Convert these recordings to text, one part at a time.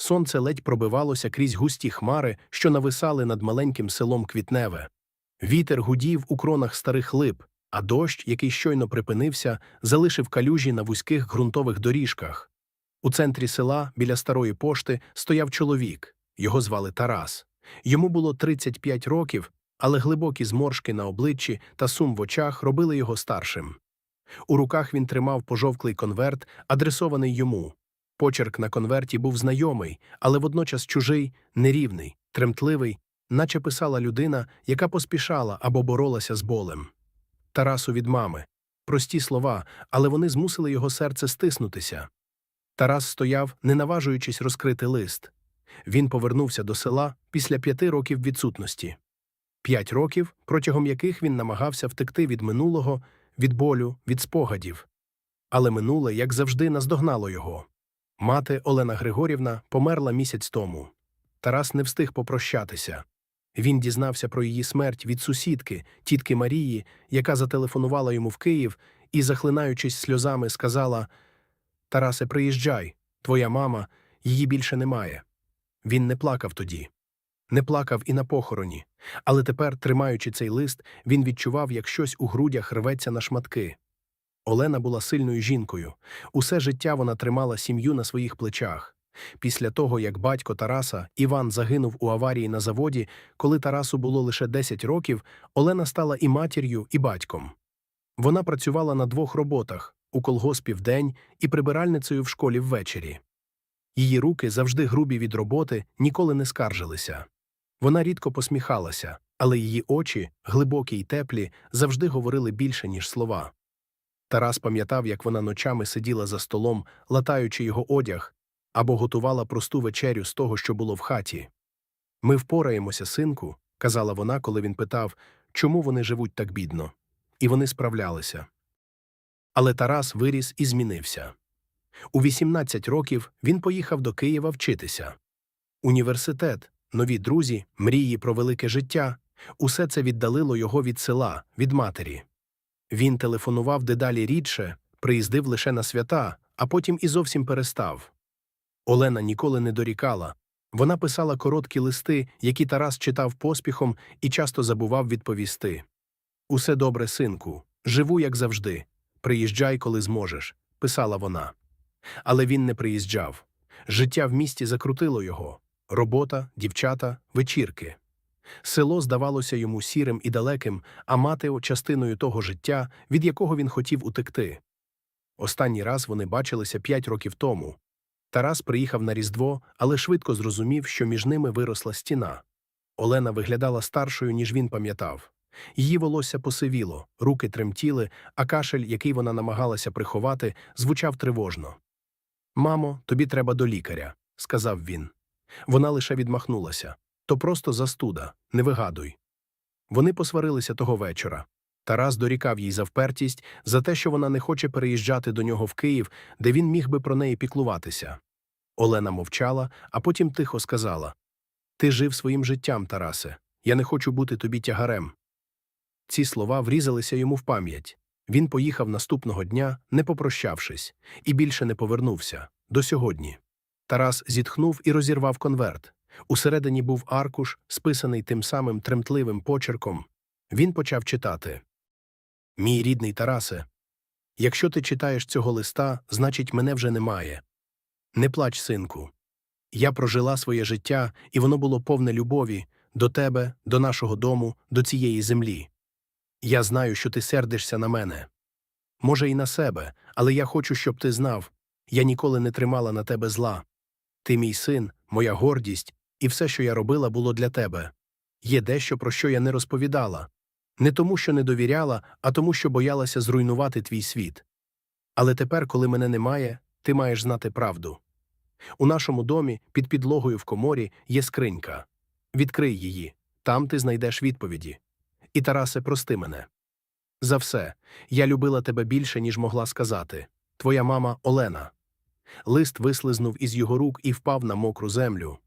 Сонце ледь пробивалося крізь густі хмари, що нависали над маленьким селом Квітневе. Вітер гудів у кронах старих лип, а дощ, який щойно припинився, залишив калюжі на вузьких ґрунтових доріжках. У центрі села, біля старої пошти, стояв чоловік. Його звали Тарас. Йому було 35 років, але глибокі зморшки на обличчі та сум в очах робили його старшим. У руках він тримав пожовклий конверт, адресований йому. Почерк на конверті був знайомий, але водночас чужий, нерівний, тремтливий, наче писала людина, яка поспішала або боролася з болем. Тарасу від мами. Прості слова, але вони змусили його серце стиснутися. Тарас стояв, не наважуючись розкрити лист. Він повернувся до села після п'яти років відсутності. П'ять років, протягом яких він намагався втекти від минулого, від болю, від спогадів. Але минуле, як завжди, наздогнало його. Мати Олена Григорівна померла місяць тому. Тарас не встиг попрощатися. Він дізнався про її смерть від сусідки, тітки Марії, яка зателефонувала йому в Київ і, захлинаючись сльозами, сказала Тарасе, приїжджай, твоя мама, її більше немає. Він не плакав тоді. Не плакав і на похороні, але тепер, тримаючи цей лист, він відчував, як щось у грудях рветься на шматки. Олена була сильною жінкою. Усе життя вона тримала сім'ю на своїх плечах. Після того, як батько Тараса Іван загинув у аварії на заводі, коли Тарасу було лише 10 років, Олена стала і матір'ю, і батьком. Вона працювала на двох роботах у колгоспі вдень і прибиральницею в школі ввечері. Її руки, завжди грубі від роботи, ніколи не скаржилися. Вона рідко посміхалася, але її очі, глибокі й теплі, завжди говорили більше, ніж слова. Тарас пам'ятав, як вона ночами сиділа за столом, латаючи його одяг, або готувала просту вечерю з того, що було в хаті. Ми впораємося, синку, казала вона, коли він питав, чому вони живуть так бідно. І вони справлялися. Але Тарас виріс і змінився. У 18 років він поїхав до Києва вчитися. Університет, нові друзі, мрії про велике життя усе це віддалило його від села, від матері. Він телефонував дедалі рідше, приїздив лише на свята, а потім і зовсім перестав. Олена ніколи не дорікала. Вона писала короткі листи, які Тарас читав поспіхом і часто забував відповісти. Усе добре, синку, живу, як завжди. Приїжджай, коли зможеш, писала вона. Але він не приїжджав. Життя в місті закрутило його робота, дівчата, вечірки. Село здавалося йому сірим і далеким, а мати частиною того життя, від якого він хотів утекти. Останній раз вони бачилися п'ять років тому. Тарас приїхав на Різдво, але швидко зрозумів, що між ними виросла стіна. Олена виглядала старшою, ніж він пам'ятав. Її волосся посивіло, руки тремтіли, а кашель, який вона намагалася приховати, звучав тривожно. Мамо, тобі треба до лікаря, сказав він. Вона лише відмахнулася. То просто застуда, не вигадуй. Вони посварилися того вечора. Тарас дорікав їй за впертість, за те, що вона не хоче переїжджати до нього в Київ, де він міг би про неї піклуватися. Олена мовчала, а потім тихо сказала Ти жив своїм життям, Тарасе. Я не хочу бути тобі тягарем. Ці слова врізалися йому в пам'ять. Він поїхав наступного дня, не попрощавшись, і більше не повернувся до сьогодні. Тарас зітхнув і розірвав конверт. Усередині був аркуш, списаний тим самим тремтливим почерком. Він почав читати Мій рідний Тарасе, якщо ти читаєш цього листа, значить, мене вже немає. Не плач, синку. Я прожила своє життя, і воно було повне любові до тебе, до нашого дому, до цієї землі. Я знаю, що ти сердишся на мене. Може, і на себе, але я хочу, щоб ти знав я ніколи не тримала на тебе зла. Ти мій син, моя гордість, і все, що я робила, було для тебе. Є дещо, про що я не розповідала. Не тому, що не довіряла, а тому, що боялася зруйнувати твій світ. Але тепер, коли мене немає, ти маєш знати правду. У нашому домі, під підлогою в коморі, є скринька. Відкрий її, там ти знайдеш відповіді. І, Тарасе, прости мене. За все, я любила тебе більше, ніж могла сказати. Твоя мама Олена. Лист вислизнув із його рук і впав на мокру землю.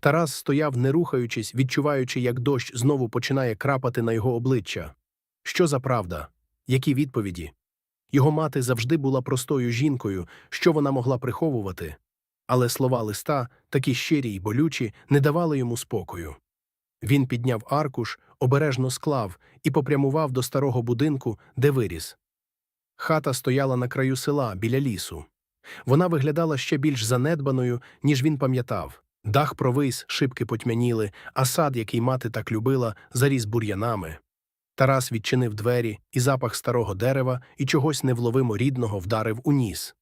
Тарас стояв, не рухаючись, відчуваючи, як дощ знову починає крапати на його обличчя. Що за правда? Які відповіді? Його мати завжди була простою жінкою, що вона могла приховувати. але слова листа, такі щирі й болючі, не давали йому спокою. Він підняв аркуш, обережно склав і попрямував до старого будинку, де виріс. Хата стояла на краю села, біля лісу. Вона виглядала ще більш занедбаною, ніж він пам'ятав. Дах провис, шибки потьмяніли, а сад, який мати так любила, заріс бур'янами. Тарас відчинив двері, і запах старого дерева і чогось невловимо рідного вдарив у ніс.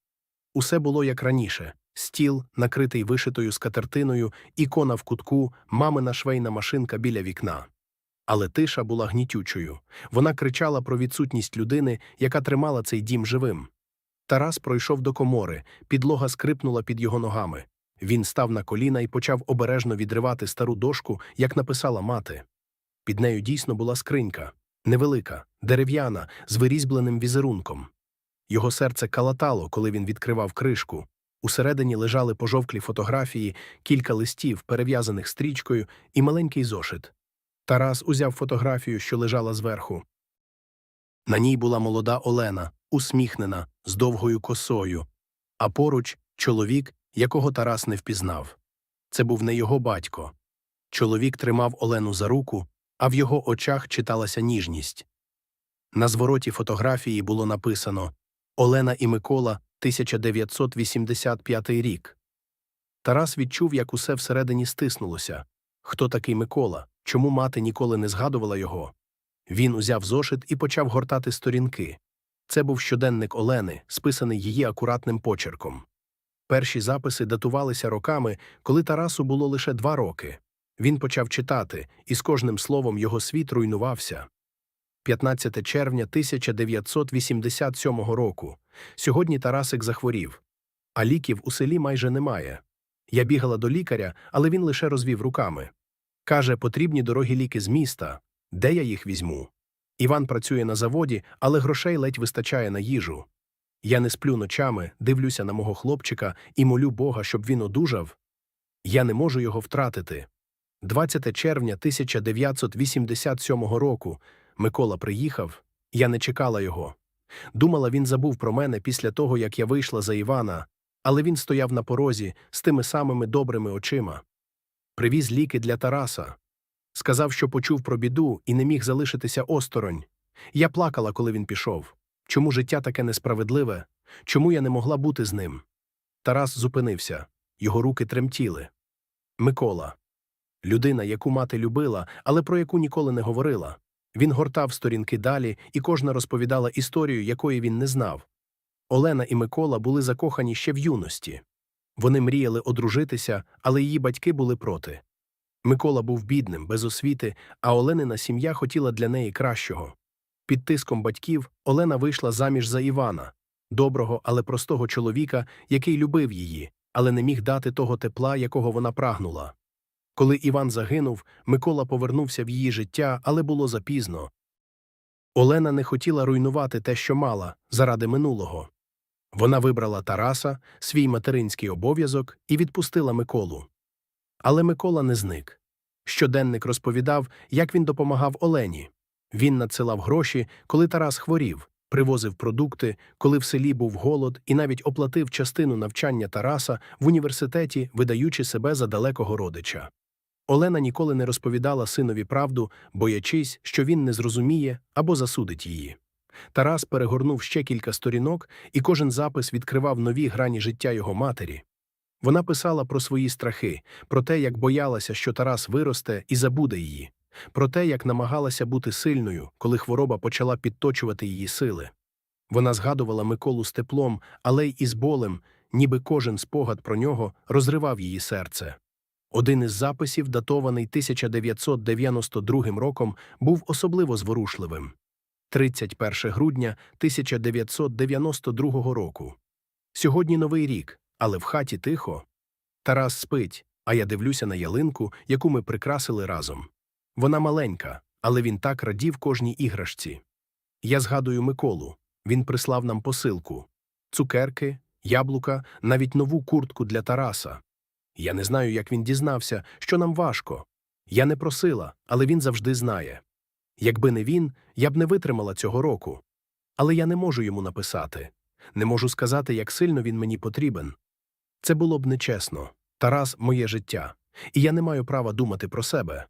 Усе було як раніше стіл, накритий вишитою скатертиною, ікона в кутку, мамина швейна машинка біля вікна. Але тиша була гнітючою. Вона кричала про відсутність людини, яка тримала цей дім живим. Тарас пройшов до комори, підлога скрипнула під його ногами. Він став на коліна і почав обережно відривати стару дошку, як написала мати. Під нею дійсно була скринька невелика, дерев'яна, з вирізбленим візерунком. Його серце калатало, коли він відкривав кришку. Усередині лежали пожовклі фотографії, кілька листів, перев'язаних стрічкою, і маленький зошит. Тарас узяв фотографію, що лежала зверху. На ній була молода Олена, усміхнена, з довгою косою, а поруч чоловік, якого Тарас не впізнав. Це був не його батько. Чоловік тримав Олену за руку, а в його очах читалася ніжність. На звороті фотографії було написано Олена і Микола, 1985 рік. Тарас відчув, як усе всередині стиснулося. Хто такий Микола? Чому мати ніколи не згадувала його? Він узяв зошит і почав гортати сторінки. Це був щоденник Олени, списаний її акуратним почерком. Перші записи датувалися роками, коли Тарасу було лише два роки. Він почав читати, і з кожним словом його світ руйнувався. 15 червня 1987 року. Сьогодні Тарасик захворів. А ліків у селі майже немає. Я бігала до лікаря, але він лише розвів руками. Каже, потрібні дорогі ліки з міста. Де я їх візьму? Іван працює на заводі, але грошей ледь вистачає на їжу. Я не сплю ночами, дивлюся на мого хлопчика і молю Бога, щоб він одужав. Я не можу його втратити. 20 червня 1987 року Микола приїхав, я не чекала його. Думала, він забув про мене після того, як я вийшла за Івана, але він стояв на порозі з тими самими добрими очима. Привіз ліки для Тараса. Сказав, що почув про біду і не міг залишитися осторонь. Я плакала, коли він пішов. Чому життя таке несправедливе? Чому я не могла бути з ним? Тарас зупинився, його руки тремтіли. Микола. Людина, яку мати любила, але про яку ніколи не говорила. Він гортав сторінки далі, і кожна розповідала історію, якої він не знав. Олена і Микола були закохані ще в юності. Вони мріяли одружитися, але її батьки були проти. Микола був бідним, без освіти, а Оленина сім'я хотіла для неї кращого. Під тиском батьків Олена вийшла заміж за Івана, доброго, але простого чоловіка, який любив її, але не міг дати того тепла, якого вона прагнула. Коли Іван загинув, Микола повернувся в її життя, але було запізно. Олена не хотіла руйнувати те, що мала, заради минулого. Вона вибрала Тараса, свій материнський обов'язок і відпустила Миколу. Але Микола не зник. Щоденник розповідав, як він допомагав Олені. Він надсилав гроші, коли Тарас хворів, привозив продукти, коли в селі був голод, і навіть оплатив частину навчання Тараса в університеті, видаючи себе за далекого родича. Олена ніколи не розповідала синові правду, боячись, що він не зрозуміє або засудить її. Тарас перегорнув ще кілька сторінок, і кожен запис відкривав нові грані життя його матері. Вона писала про свої страхи, про те, як боялася, що Тарас виросте і забуде її, про те, як намагалася бути сильною, коли хвороба почала підточувати її сили. Вона згадувала Миколу з теплом, але й із болем, ніби кожен спогад про нього розривав її серце. Один із записів, датований 1992 роком, був особливо зворушливим. 31 грудня 1992 року. Сьогодні новий рік, але в хаті тихо. Тарас спить, а я дивлюся на ялинку, яку ми прикрасили разом. Вона маленька, але він так радів кожній іграшці. Я згадую Миколу. Він прислав нам посилку цукерки, яблука, навіть нову куртку для Тараса. Я не знаю, як він дізнався, що нам важко. Я не просила, але він завжди знає. Якби не він, я б не витримала цього року. Але я не можу йому написати, не можу сказати, як сильно він мені потрібен. Це було б нечесно. Тарас моє життя, і я не маю права думати про себе.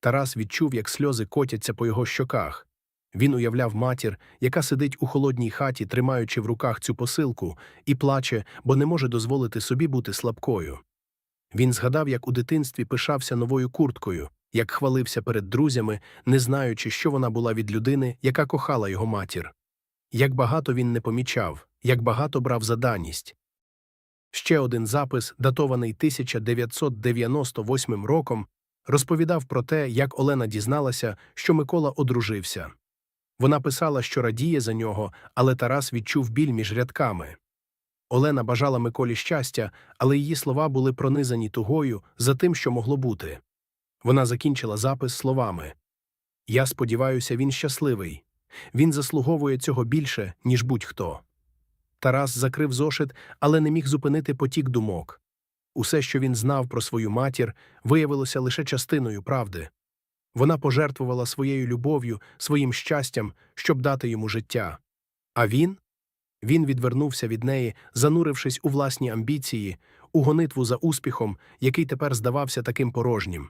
Тарас відчув, як сльози котяться по його щоках. Він уявляв матір, яка сидить у холодній хаті, тримаючи в руках цю посилку, і плаче, бо не може дозволити собі бути слабкою. Він згадав, як у дитинстві пишався новою курткою, як хвалився перед друзями, не знаючи, що вона була від людини, яка кохала його матір. Як багато він не помічав, як багато брав за даність. Ще один запис, датований 1998 роком, розповідав про те, як Олена дізналася, що Микола одружився. Вона писала, що радіє за нього, але Тарас відчув біль між рядками. Олена бажала Миколі щастя, але її слова були пронизані тугою за тим, що могло бути. Вона закінчила запис словами Я сподіваюся, він щасливий. Він заслуговує цього більше, ніж будь-хто. Тарас закрив зошит, але не міг зупинити потік думок. Усе, що він знав про свою матір, виявилося лише частиною правди. Вона пожертвувала своєю любов'ю, своїм щастям, щоб дати йому життя. А він? Він відвернувся від неї, занурившись у власні амбіції, у гонитву за успіхом, який тепер здавався таким порожнім.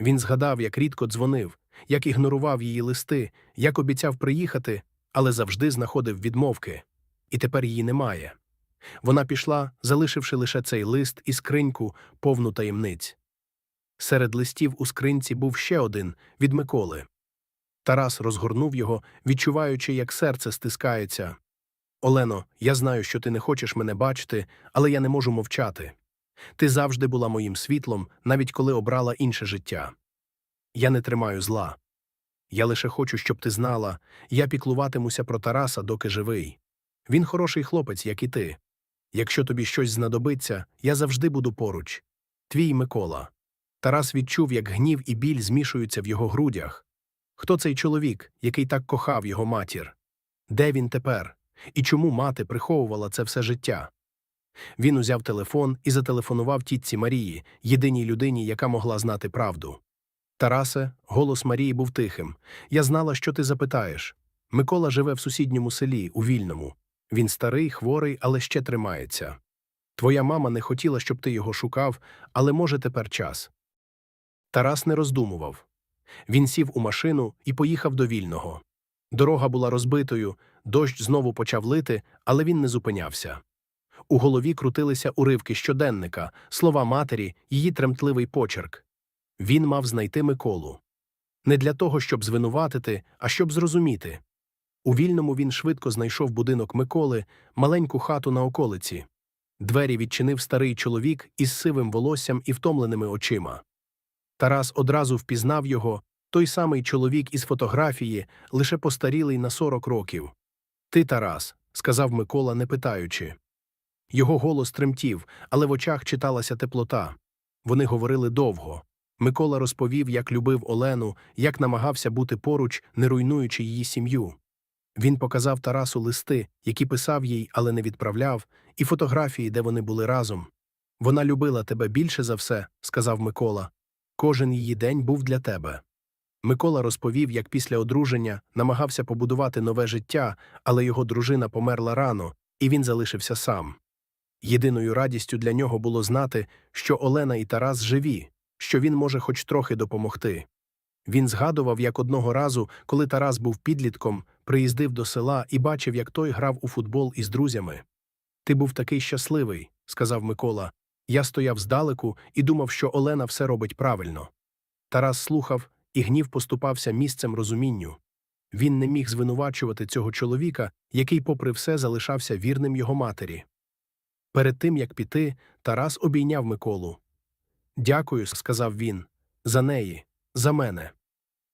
Він згадав, як рідко дзвонив, як ігнорував її листи, як обіцяв приїхати, але завжди знаходив відмовки. І тепер її немає. Вона пішла, залишивши лише цей лист і скриньку, повну таємниць. Серед листів у скринці був ще один від Миколи. Тарас розгорнув його, відчуваючи, як серце стискається. Олено, я знаю, що ти не хочеш мене бачити, але я не можу мовчати. Ти завжди була моїм світлом, навіть коли обрала інше життя. Я не тримаю зла. Я лише хочу, щоб ти знала, я піклуватимуся про Тараса, доки живий. Він хороший хлопець, як і ти. Якщо тобі щось знадобиться, я завжди буду поруч. Твій Микола. Тарас відчув, як гнів і біль змішуються в його грудях. Хто цей чоловік, який так кохав його матір? Де він тепер? І чому мати приховувала це все життя? Він узяв телефон і зателефонував тітці Марії, єдиній людині, яка могла знати правду. Тарасе, голос Марії був тихим. Я знала, що ти запитаєш. Микола живе в сусідньому селі, у вільному. Він старий, хворий, але ще тримається. Твоя мама не хотіла, щоб ти його шукав, але може тепер час. Тарас не роздумував. Він сів у машину і поїхав до вільного. Дорога була розбитою, дощ знову почав лити, але він не зупинявся. У голові крутилися уривки щоденника, слова матері, її тремтливий почерк. Він мав знайти Миколу. Не для того, щоб звинуватити, а щоб зрозуміти. У вільному він швидко знайшов будинок Миколи, маленьку хату на околиці. Двері відчинив старий чоловік із сивим волоссям і втомленими очима. Тарас одразу впізнав його, той самий чоловік із фотографії, лише постарілий на 40 років. Ти, Тарас, сказав Микола, не питаючи. Його голос тремтів, але в очах читалася теплота. Вони говорили довго. Микола розповів, як любив Олену, як намагався бути поруч, не руйнуючи її сім'ю. Він показав Тарасу листи, які писав їй, але не відправляв, і фотографії, де вони були разом. Вона любила тебе більше за все, сказав Микола. Кожен її день був для тебе. Микола розповів, як після одруження намагався побудувати нове життя, але його дружина померла рано, і він залишився сам. Єдиною радістю для нього було знати, що Олена і Тарас живі, що він може хоч трохи допомогти. Він згадував, як одного разу, коли Тарас був підлітком, приїздив до села і бачив, як той грав у футбол із друзями. Ти був такий щасливий, сказав Микола. Я стояв здалеку і думав, що Олена все робить правильно. Тарас слухав, і гнів поступався місцем розумінню. Він не міг звинувачувати цього чоловіка, який, попри все, залишався вірним його матері. Перед тим, як піти, Тарас обійняв Миколу. Дякую, сказав він, за неї, за мене.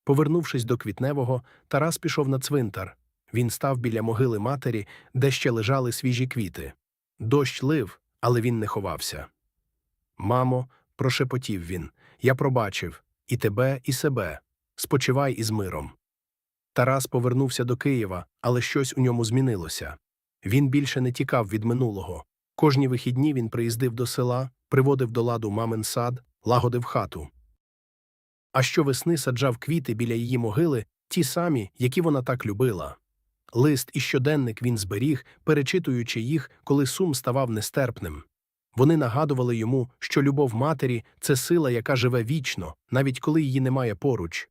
Повернувшись до квітневого, Тарас пішов на цвинтар. Він став біля могили матері, де ще лежали свіжі квіти. Дощ лив, але він не ховався. Мамо, прошепотів він, я пробачив і тебе, і себе. Спочивай із миром. Тарас повернувся до Києва, але щось у ньому змінилося. Він більше не тікав від минулого. Кожні вихідні він приїздив до села, приводив до ладу мамин сад, лагодив хату. А щовесни саджав квіти біля її могили, ті самі, які вона так любила. Лист і щоденник він зберіг, перечитуючи їх, коли сум ставав нестерпним. Вони нагадували йому, що любов матері це сила, яка живе вічно, навіть коли її немає поруч.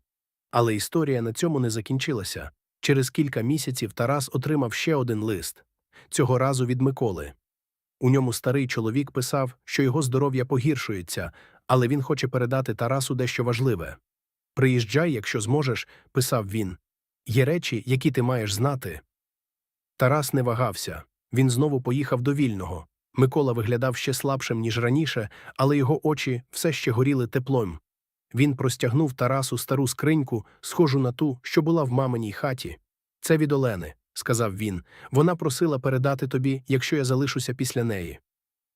Але історія на цьому не закінчилася. Через кілька місяців Тарас отримав ще один лист цього разу від Миколи. У ньому старий чоловік писав, що його здоров'я погіршується, але він хоче передати Тарасу дещо важливе. Приїжджай, якщо зможеш, писав він. Є речі, які ти маєш знати. Тарас не вагався. Він знову поїхав до вільного. Микола виглядав ще слабшим, ніж раніше, але його очі все ще горіли теплом. Він простягнув Тарасу стару скриньку, схожу на ту, що була в маминій хаті. Це від Олени, сказав він. Вона просила передати тобі, якщо я залишуся після неї.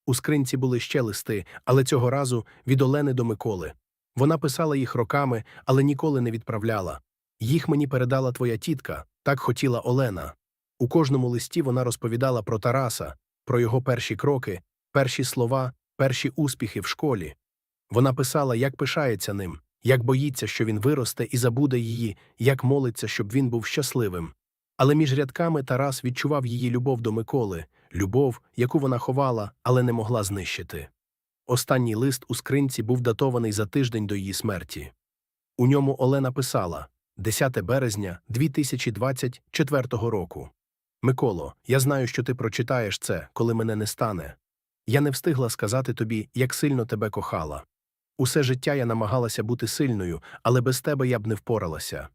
У скринці були ще листи, але цього разу від Олени до Миколи. Вона писала їх роками, але ніколи не відправляла. Їх мені передала твоя тітка, так хотіла Олена. У кожному листі вона розповідала про Тараса, про його перші кроки, перші слова, перші успіхи в школі. Вона писала, як пишається ним, як боїться, що він виросте і забуде її, як молиться, щоб він був щасливим. Але між рядками Тарас відчував її любов до Миколи, любов, яку вона ховала, але не могла знищити. Останній лист у скринці був датований за тиждень до її смерті. У ньому Олена писала 10 березня 2024 року. Миколо, я знаю, що ти прочитаєш це, коли мене не стане. Я не встигла сказати тобі, як сильно тебе кохала. Усе життя я намагалася бути сильною, але без тебе я б не впоралася.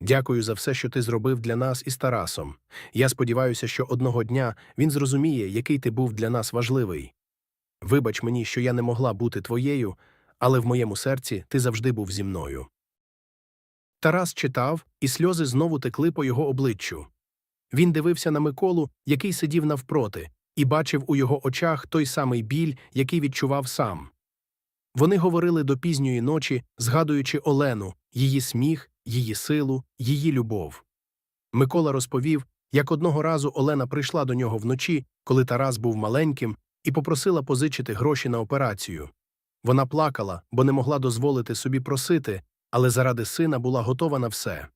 Дякую за все, що ти зробив для нас із Тарасом. Я сподіваюся, що одного дня він зрозуміє, який ти був для нас важливий. Вибач мені, що я не могла бути твоєю, але в моєму серці ти завжди був зі мною. Тарас читав, і сльози знову текли по його обличчю. Він дивився на Миколу, який сидів навпроти, і бачив у його очах той самий біль, який відчував сам. Вони говорили до пізньої ночі, згадуючи Олену, її сміх, її силу, її любов. Микола розповів, як одного разу Олена прийшла до нього вночі, коли Тарас був маленьким, і попросила позичити гроші на операцію. Вона плакала, бо не могла дозволити собі просити, але заради сина була готова на все.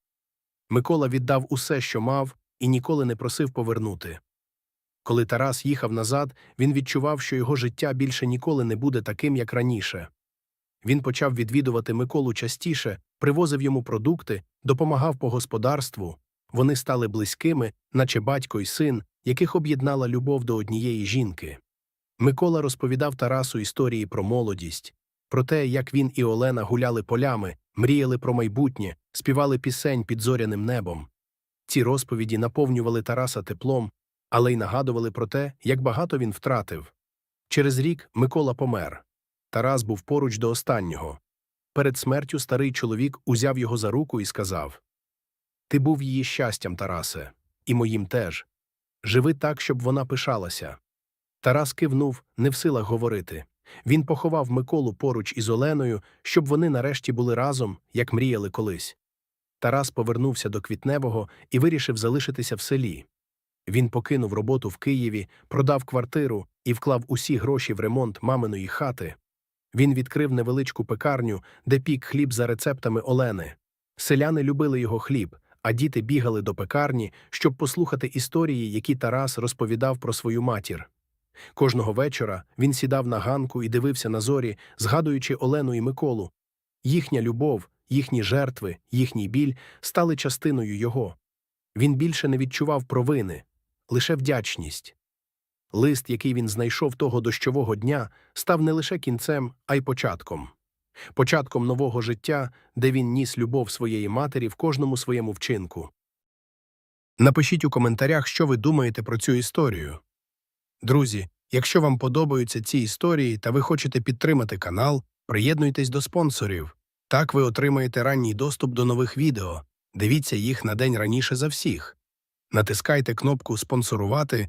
Микола віддав усе, що мав, і ніколи не просив повернути. Коли Тарас їхав назад, він відчував, що його життя більше ніколи не буде таким, як раніше. Він почав відвідувати Миколу частіше, привозив йому продукти, допомагав по господарству. Вони стали близькими, наче батько й син, яких об'єднала любов до однієї жінки. Микола розповідав Тарасу історії про молодість, про те, як він і Олена гуляли полями, мріяли про майбутнє, співали пісень під зоряним небом. Ці розповіді наповнювали Тараса теплом, але й нагадували про те, як багато він втратив. Через рік Микола помер. Тарас був поруч до останнього. Перед смертю старий чоловік узяв його за руку і сказав Ти був її щастям, Тарасе, і моїм теж. Живи так, щоб вона пишалася. Тарас кивнув, не в силах говорити. Він поховав Миколу поруч із Оленою, щоб вони нарешті були разом, як мріяли колись. Тарас повернувся до Квітневого і вирішив залишитися в селі. Він покинув роботу в Києві, продав квартиру і вклав усі гроші в ремонт маминої хати. Він відкрив невеличку пекарню, де пік хліб за рецептами Олени. Селяни любили його хліб, а діти бігали до пекарні, щоб послухати історії, які Тарас розповідав про свою матір. Кожного вечора він сідав на ганку і дивився на зорі, згадуючи Олену і Миколу. Їхня любов, їхні жертви, їхній біль стали частиною його. Він більше не відчував провини, лише вдячність. Лист, який він знайшов того дощового дня, став не лише кінцем, а й початком. Початком нового життя, де він ніс любов своєї матері в кожному своєму вчинку. Напишіть у коментарях, що ви думаєте про цю історію. Друзі, якщо вам подобаються ці історії та ви хочете підтримати канал, приєднуйтесь до спонсорів. Так ви отримаєте ранній доступ до нових відео. Дивіться їх на день раніше за всіх. Натискайте кнопку Спонсорувати